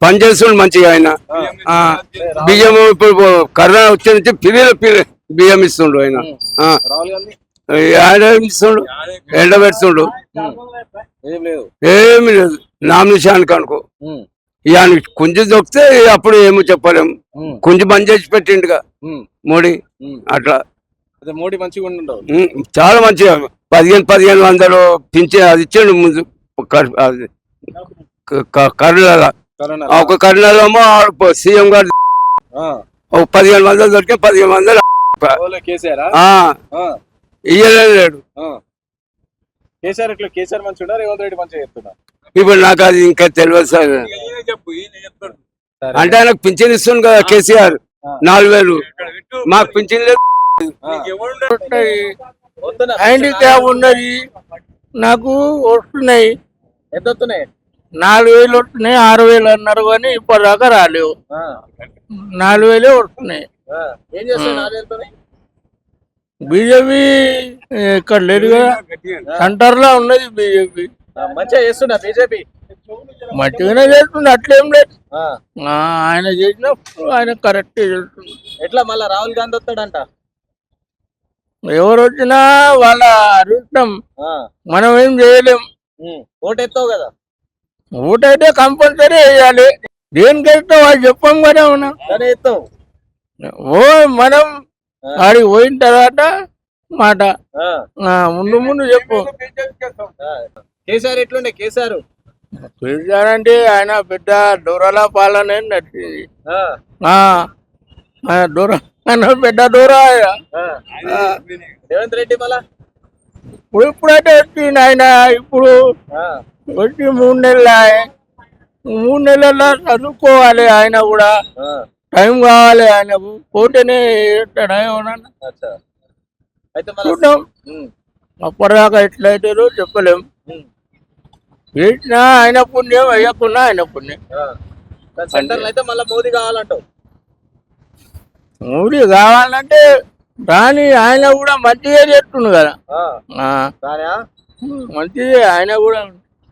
పని చేస్తుండు మంచిగా ఆయన. బియ్యం ఇప్పుడు కరోనా వచ్చే నుంచి పిల్లలు పిల్ల బియ్యం ఇస్తుండు ఆయన. ఆయన ఇస్తుండు? ఎండ పెడుతుండు. ఏమి లేదు. నామినేషానికి అనుకో ఇక కుంజు దొక్కితే అప్పుడు ఏమో చెప్పలేము. కుంజు బంద్ చేసి పెట్టిండుగా మోడీ. అట్లా. మోడీ మంచిగా చాలా మంచిగా. పదిహేను పదిహేను వందలు పింఛే అది ఇచ్చాడు ముందు. కర్నూలు ఒక కర్నూలు సీఎం గారు ఆ, ఒక పదిహేను వందలు దొరికే పదిహేను వందలు ఓలే కేసీఆర్? ఆ, ఇయ్యలేడు. కేసీఆర్ ఇట్లా కేసీఆర్ రేవంత్ రెడ్డి మంచిగా ఇప్పుడు నాకు అది ఇంకా తెలియదు సార్. అంటే ఆయనకు పింఛన్ ఇస్తుంది కదా కేసీఆర్. నాలుగు వేలు. మాకు పింఛన్ లేదు. హ్యాండిక్యాప్ ఉన్నది నాకు వస్తున్నాయి ఎంత వస్తున్నాయి నాలుగు వేలు వస్తున్నాయి ఆరు వేలు అన్నారు కానీ ఇప్పటిదాకా రాలేవు నాలుగు వేలే వస్తున్నాయి? బీజేపీ ఇక్కడ లేదు కదా. సెంటర్లో ఉన్నది బీజేపీ. మంచిగా చేస్తున్నా బీజేపీ. మంచిగానే చేస్తుంది అట్లేం లేదు. ఆ, ఆయన చేసినప్పుడు ఆయన కరెక్ట్ చేస్తుంది. ఎట్లా మళ్ళా రాహుల్ గాంధీ వస్తాడంట? ఎవరు వచ్చినా వాళ్ళ అదృష్టం ఆ, మనం ఏం చేయలేం. ఉమ్. ఓటు ఎత్తావు కదా. ఓటైతే కంపల్సరీ వేయాలి. దేనికైతే వాళ్ళు చెప్పాం కదా మనం ఎత్తావు ఓ మనం. ఆడికి పోయిన తర్వాత మాట. ముందు ముందు చెప్పు. కేసీఆర్ ఎట్లుండే? కేసీఆర్? పిలిచారంటే ఆయన పెద్ద దూరాల పాలన నడిచింది దూర పెద్ద దూర రేవంత్ రెడ్డి మళ్ళా? ఇప్పుడు ఇప్పుడైతే వచ్చింది ఆయన ఇప్పుడు వచ్చి మూడు నెలలు. మూడు నెలల్లో చదువుకోవాలి ఆయన కూడా. టైం కావాలి ఆయనకు. పోతేనే అయితే మళ్ళా చూద్దాం. అప్పటిదాకా ఎట్లయితారో చెప్పలేం. ఉమ్, వేసినా ఆయన పుణ్యం వేయకున్నా ఆయన పుణ్యం. అయితే మళ్ళీ మోదీ కావాలంటావు. మూడి కావాలంటే రాని ఆయన కూడా మంచిగా చేస్తుండు కదా. మంచిదే ఆయన కూడా